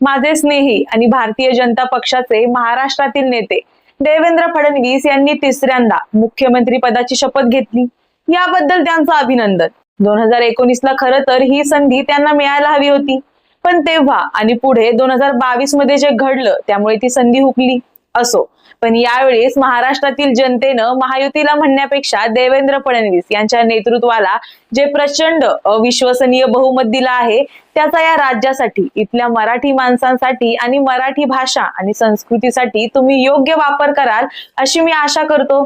माझे स्नेही आणि भारतीय जनता पक्षाचे महाराष्ट्रातील नेते देवेंद्र फडणवीस यांनी तिसऱ्यांदा मुख्यमंत्री पदाची शपथ घेतली. याबद्दल त्यांचं अभिनंदन. दोन हजार एकोणीस ला खरं तर ही संधी त्यांना मिळायला हवी होती. पण तेव्हा आणि पुढे दोन हजार बावीसमध्ये जे घडलं त्यामुळे ती संधी हुकली. असो. पण यावेळेस महाराष्ट्रातील जनतेनं महायुतीला म्हणण्यापेक्षा देवेंद्र फडणवीस यांच्या नेतृत्वाला जे प्रचंड अविश्वसनीय बहुमत दिलं आहे त्याचा या राज्यासाठी इथल्या मराठी माणसांसाठी आणि मराठी भाषा आणि संस्कृतीसाठी तुम्ही योग्य वापर कराल अशी मी आशा करतो.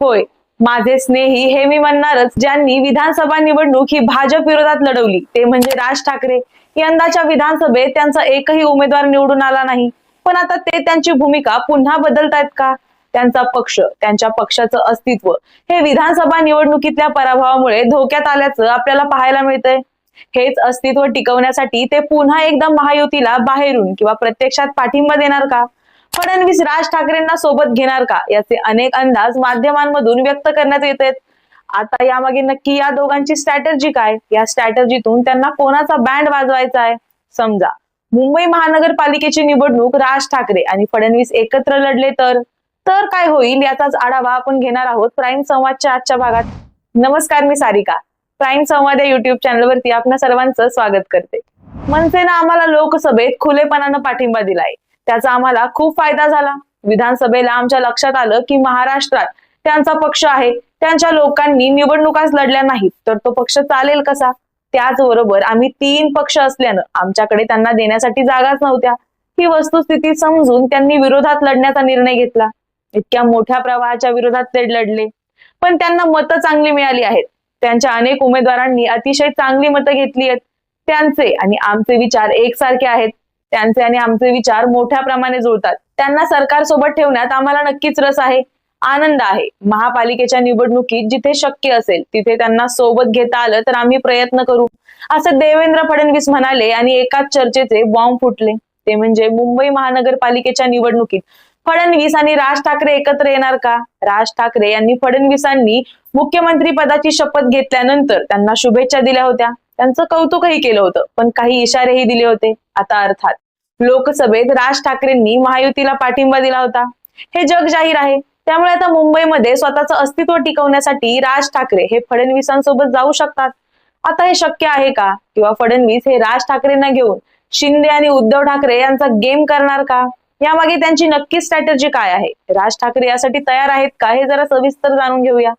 होय माझे स्नेही हे मी म्हणणारच ज्यांनी विधानसभा निवडणूक ही भाजप विरोधात लढवली ते म्हणजे राज ठाकरे. यंदाच्या विधानसभेत त्यांचा एकही उमेदवार निवडून आला नाही. पण आता ते त्यांची भूमिका पुन्हा बदलतायत का? त्यांचा पक्ष त्यांच्या पक्षाचं अस्तित्व. हे विधानसभा निवडणुकीतल्या पराभवामुळे धोक्यात आल्याचं आपल्याला पाहायला मिळतंय. हेच अस्तित्व टिकवण्यासाठी ते पुन्हा एकदा महायुतीला बाहेरून किंवा प्रत्यक्षात पाठिंबा देणार का? फडणवीस राज ठाकरेंना सोबत घेणार का? याचे अनेक अंदाज माध्यमांमधून व्यक्त करण्यात येत आहेत आता यामागे नक्की या दोघांची स्ट्रॅटर्जी काय? या स्ट्रॅटर्जीतून त्यांना कोणाचा बँड वाजवायचा आहे? समजा. मुंबई महानगरपालिकेची निवडणूक राज ठाकरे आणि फडणवीस एकत्र लढले तर? तर काय होईल याचाच आढावा आपण घेणार आहोत प्राईम संवादच्या आजच्या भागात. नमस्कार मी सारिका. प्राईम संवाद या युट्यूब चॅनलवरती आपल्या सर्वांचं स्वागत करते. मनसेनं आम्हाला लोकसभेत खुलेपणानं पाठिंबा दिलाय. त्याचा आम्हाला खूप फायदा झाला. विधानसभेला आमच्या लक्षात आलं की महाराष्ट्रात त्यांचा पक्ष आहे. त्यांच्या लोकांनी निवडणुकाच लढल्या नाहीत. तर तो पक्ष चालेल कसा? त्याचबरोबर आम्ही तीन पक्ष असल्यानं आमच्याकडे त्यांना देण्यासाठी जागाच नव्हत्या. ही वस्तुस्थिती समजून त्यांनी विरोधात लढण्याचा निर्णय घेतला. इतक्या मोठ्या प्रवाहाच्या विरोधात ते लढले. पण त्यांना मतं चांगली मिळाली आहेत. त्यांच्या अनेक उमेदवारांनी अतिशय चांगली मतं घेतली आहेत. त्यांचे आणि आमचे विचार एकसारखे आहेत. त्यांचे आणि आमचे विचार मोठ्या प्रमाणे जुळतात. त्यांना सरकार सोबत ठेवण्यात आम्हाला नक्कीच रस आहे. आनंद आहे. महापालिकेच्या निवडणुकीत जिथे शक्य असेल तिथे त्यांना सोबत घेता आलं तर आम्ही प्रयत्न करू. असं देवेंद्र फडणवीस म्हणाले आणि एकाच चर्चेचे बॉम्ब फुटले. ते म्हणजे मुंबई महानगरपालिकेच्या निवडणुकीत. फडणवीस आणि राज ठाकरे एकत्र येणार का? राज ठाकरे यांनी फडणवीसांनी मुख्यमंत्री पदाची शपथ घेतल्यानंतर त्यांना शुभेच्छा दिल्या होत्या. त्यांचं कौतुकही केलं होतं पण काही इशारेही दिले होते. आता अर्थात लोकसभेत राज ठाकरेंनी महायुतीला पाठिंबा दिला होता. हे जग जाहीर आहे. त्यामुळे आता मुंबईमध्ये स्वतःचं अस्तित्व टिकवण्यासाठी राज ठाकरे हे फडणवीसांसोबत जाऊ शकतात. आता हे शक्य आहे का? किंवा फडणवीस हे राज ठाकरेंना घेऊन शिंदे आणि उद्धव ठाकरे यांचा गेम करणार का? यामागे त्यांची नक्की स्ट्रॅटर्जी काय आहे? राज ठाकरे यासाठी तयार आहेत का? हे जरा सविस्तर जाणून घेऊया.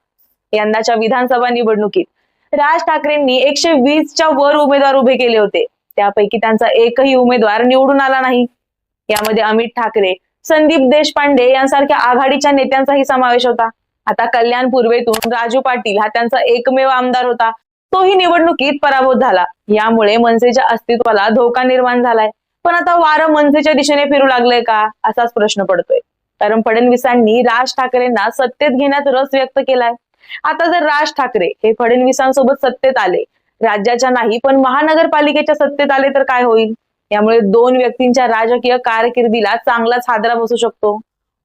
यंदाच्या विधानसभा निवडणुकीत राज ठाकरेंनी एकशे वीसच्या वर उमेदवार उभे केले होते. त्यापैकी त्यांचा एकही उमेदवार निवडून आला नाही. यामध्ये अमित ठाकरे संदीप देशपांडे यांसारख्या आघाडीच्या नेत्यांचाही समावेश होता. आता कल्याण पूर्वेतून राजू पाटील हा त्यांचा एकमेव आमदार होता. तोही निवडणुकीत पराभूत झाला. यामुळे मनसेच्या अस्तित्वाला धोका निर्माण झालाय. पण आता वारं मनसेच्या दिशेने फिरू लागलंय का? असाच प्रश्न पडतोय. कारण फडणवीसांनी राज ठाकरेंना सत्तेत घेण्यात रस व्यक्त केलाय. आता जर राज ठाकरे हे फडणवीसांसोबत सत्तेत आले राज्याच्या नाही पण महानगरपालिकेच्या सत्तेत आले तर काय होईल? यामुळे दोन व्यक्तींच्या राजकीय कारकिर्दीला चांगलाच हादरा बसू शकतो.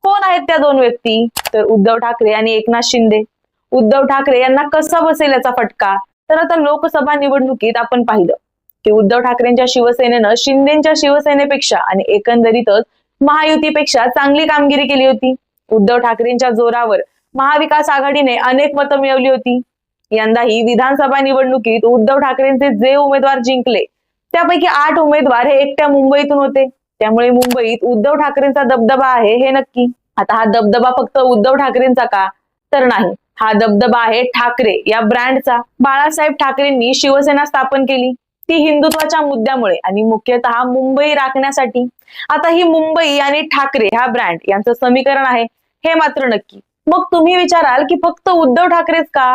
कोण आहेत त्या दोन व्यक्ती? तर उद्धव ठाकरे आणि एकनाथ शिंदे. उद्धव ठाकरे यांना कसा बसेल याचा फटका? तर आता लोकसभा निवडणुकीत आपण पाहिलं की उद्धव ठाकरेंच्या शिवसेनेनं शिंदेच्या शिवसेनेपेक्षा आणि एकंदरीतच महायुतीपेक्षा चांगली कामगिरी केली होती. उद्धव ठाकरेंच्या जोरावर महाविकास आघाडीने अनेक मतं मिळवली होती. यंदाही विधानसभा निवडणुकीत उद्धव ठाकरेंचे जे उमेदवार जिंकले त्यापैकी आठ उमेदवार हे एकट्या मुंबईतून होते. त्यामुळे मुंबईत उद्धव ठाकरेंचा दबदबा आहे हे नक्की. आता हा दबदबा फक्त उद्धव ठाकरेंचा का? तर नाही. हा दबदबा आहे ठाकरे या ब्रँडचा. बाळासाहेब ठाकरेंनी शिवसेना स्थापन केली. ती हिंदुत्वाच्या मुद्द्यामुळे आणि मुख्यतः मुंबई राखण्यासाठी. आता ही मुंबई आणि ठाकरे हा ब्रँड यांचं समीकरण आहे. हे मात्र नक्की. मग तुम्ही विचाराल की फक्त उद्धव ठाकरेच का?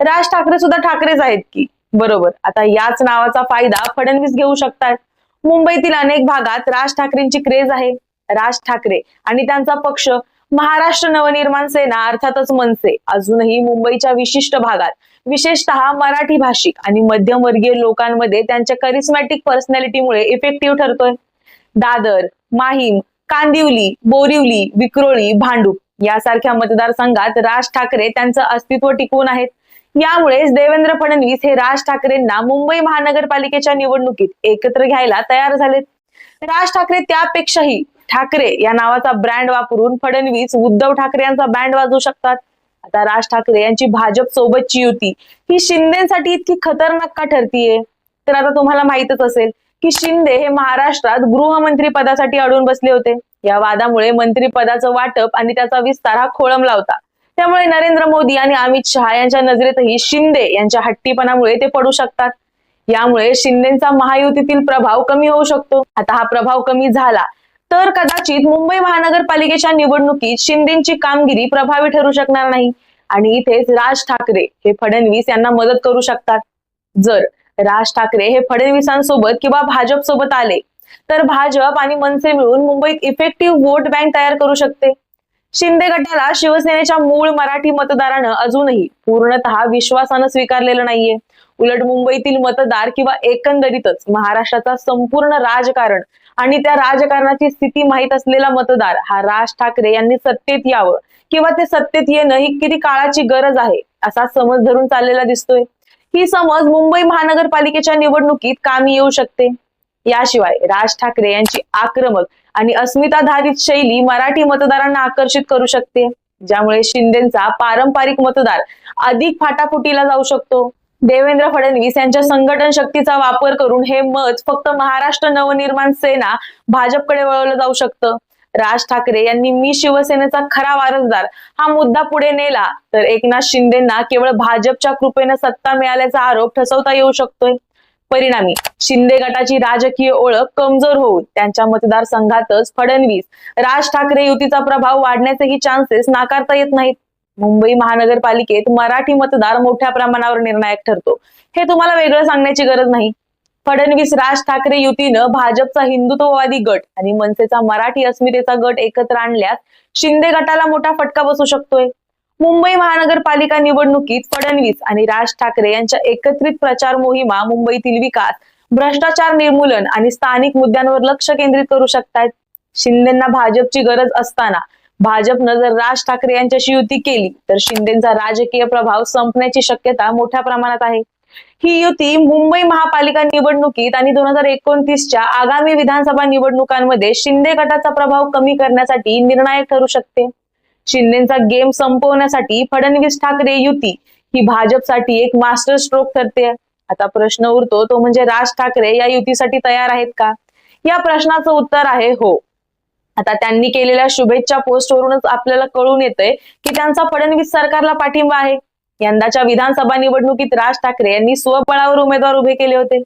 राज ठाकरे सुद्धा ठाकरेच आहेत की? बरोबर. आता याच नावाचा फायदा फडणवीस घेऊ शकतात. मुंबईतील अनेक भागात राज ठाकरेंची क्रेज आहे. राज ठाकरे आणि त्यांचा पक्ष महाराष्ट्र नवनिर्माण सेना अर्थातच मनसे अजूनही मुंबईच्या विशिष्ट भागात. विशेषतः मराठी भाषिक आणि मध्यमवर्गीय लोकांमध्ये त्यांच्या करिस्मॅटिक पर्सनॅलिटीमुळे इफेक्टिव्ह ठरतोय. दादर माहीम कांदिवली बोरिवली विक्रोळी भांडूप यासारख्या मतदारसंघात राज ठाकरे त्यांचं अस्तित्व टिकवून आहेत. यामुळेच देवेंद्र फडणवीस हे राज ठाकरेंना मुंबई महानगरपालिकेच्या निवडणुकीत एकत्र घ्यायला तयार झालेत. राज ठाकरे त्यापेक्षाही ठाकरे या नावाचा ब्रँड वापरून फडणवीस उद्धव ठाकरे यांचा बँड वाजवू शकतात. आता राज ठाकरे यांची भाजप सोबतची युती ही शिंदेसाठी इतकी खतरनाक का ठरतीये? तर आता तुम्हाला माहितच असेल की शिंदे हे महाराष्ट्रात गृहमंत्री पदासाठी अडून बसले होते. या वादामुळे मंत्रिपदाचं वाटप आणि त्याचा विस्तार हा खोळंबला होता. त्यामुळे नरेंद्र मोदी आणि अमित शहा यांच्या नजरेतही शिंदे यांच्या हट्टीपणामुळे ते पडू शकतात. यामुळे शिंदेचा महायुतीतील प्रभाव कमी होऊ शकतो. आता हा प्रभाव कमी झाला तर कदाचित मुंबई महानगरपालिकेच्या निवडणुकीत शिंदेची कामगिरी प्रभावी ठरू शकणार नाही. आणि इथेच राज ठाकरे हे फडणवीस यांना मदत करू शकतात. जर राज ठाकरे हे फडणवीसांसोबत किंवा भाजप सोबत आले तर भाजप आणि मनसे मिळून मुंबईत इफेक्टिव्ह वोट बँक तयार करू शकते. शिंदे गटाला शिवसेनेच्या मूळ मराठी मतदारानं अजूनही पूर्णतः विश्वासानं स्वीकारलेलं नाहीये. उलट मुंबईतील मतदार किंवा एकंदरीतच महाराष्ट्राचा संपूर्ण राजकारण आणि त्या राजकारणाची स्थिती माहीत असलेला मतदार हा राज ठाकरे यांनी सत्तेत यावं किंवा ते सत्तेत येणं ही किती काळाची गरज आहे असा समज धरून चाललेला दिसतोय. ही समज मुंबई महानगरपालिकेच्या निवडणुकीत कामी येऊ शकते. याशिवाय राज ठाकरे यांची आक्रमक आणि अस्मिताधारित शैली मराठी मतदारांना आकर्षित करू शकते. ज्यामुळे शिंदेचा पारंपरिक मतदार अधिक फाटाफुटीला जाऊ शकतो. देवेंद्र फडणवीस यांच्या संघटन शक्तीचा वापर करून हे मत फक्त महाराष्ट्र नवनिर्माण सेना भाजपकडे वळवलं जाऊ शकतं. राज ठाकरे यांनी मी शिवसेनेचा खरा वारसदार हा मुद्दा पुढे नेला तर एकनाथ शिंदेना केवळ भाजपच्या कृपेनं सत्ता मिळाल्याचा आरोप ठसवता येऊ शकतोय. परिणामी शिंदे गटाची राजकीय ओळख कमजोर होऊन त्यांच्या मतदारसंघातच फडणवीस राज ठाकरे युतीचा प्रभाव वाढण्याचेही चान्सेस नाकारता येत नाहीत. मुंबई महानगरपालिकेत मराठी मतदार मोठ्या प्रमाणावर निर्णायक ठरतो. हे तुम्हाला वेगळं सांगण्याची गरज नाही. फडणवीस राज ठाकरे युतीनं भाजपचा हिंदुत्ववादी गट आणि मनसेचा मराठी अस्मितेचा गट एकत्र आणल्यास शिंदे गटाला मोठा फटका बसू शकतोय. मुंबई महानगरपालिका निवडणुकीत फडणवीस आणि राज ठाकरे यांच्या एकत्रित प्रचार मोहिमा मुंबईतील विकास भ्रष्टाचार निर्मूलन आणि स्थानिक मुद्द्यांवर लक्ष केंद्रित करू शकतात शिंदेना भाजपची गरज असताना भाजपनं जर राज ठाकरे यांच्याशी युती केली तर शिंदेचा राजकीय प्रभाव संपण्याची शक्यता मोठ्या प्रमाणात आहे. ही युती मुंबई महापालिका निवडणुकीत आणि दोन हजार एकोणतीसच्या आगामी विधानसभा निवडणुकांमध्ये शिंदे गटाचा प्रभाव कमी करण्यासाठी निर्णायक ठरू शकते. शिंदेचा गेम संपवण्यासाठी फडणवीस ठाकरे युती. ही भाजपसाठी एक मास्टर स्ट्रोक ठरते. आता प्रश्न उरतो तो म्हणजे राज ठाकरे या युतीसाठी तयार आहेत का? या प्रश्नाचं उत्तर आहे हो. आता त्यांनी केलेल्या शुभेच्छा पोस्टवरूनच आपल्याला कळून येतंय की त्यांचा फडणवीस सरकारला पाठिंबा आहे. यंदाच्या विधानसभा निवडणुकीत राज ठाकरे यांनी स्वबळावर उमेदवार उभे केले होते.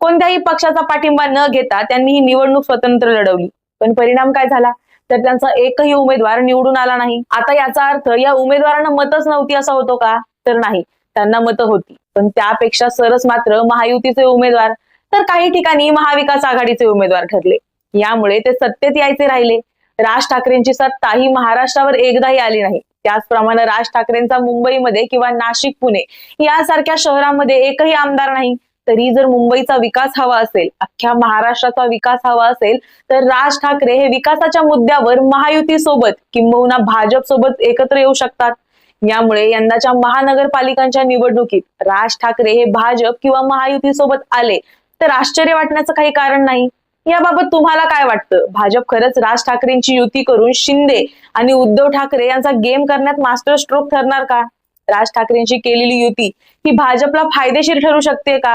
कोणत्याही पक्षाचा पाठिंबा न घेता त्यांनी ही निवडणूक स्वतंत्र लढवली. पण परिणाम काय झाला? तर त्यांचा एकही उमेदवार निवडून आला नाही. आता याचा अर्थ या उमेदवारांना मतच नव्हती असा होतो का? तर नाही. त्यांना मतं होती. पण त्यापेक्षा सरस मात्र महायुतीचे उमेदवार तर काही ठिकाणी महाविकास आघाडीचे उमेदवार ठरले. यामुळे ते सत्तेत यायचे राहिले. राज ठाकरेंची सत्ता ही महाराष्ट्रावर एकदाही आली नाही. त्याचप्रमाणे राज ठाकरेंचा मुंबईमध्ये किंवा नाशिक पुणे यासारख्या शहरामध्ये एकही आमदार नाही. तरी जर मुंबईचा विकास हवा असेल अख्ख्या महाराष्ट्राचा विकास हवा असेल तर राज ठाकरे हे विकासाच्या मुद्द्यावर महायुती सोबत किंबहुना भाजप सोबत एकत्र येऊ शकतात. यामुळे यंदाच्या महानगरपालिकांच्या निवडणुकीत राज ठाकरे हे भाजप किंवा महायुती सोबत आले तर आश्चर्य वाटण्याचं काही कारण नाही. याबाबत तुम्हाला काय वाटतं? भाजप खरंच राज ठाकरेंची युती करून शिंदे आणि उद्धव ठाकरे यांचा गेम करण्यात मास्टर स्ट्रोक ठरणार का? राज ठाकरेंची केलेली युती ही भाजपला फायदेशीर ठरू शकते का?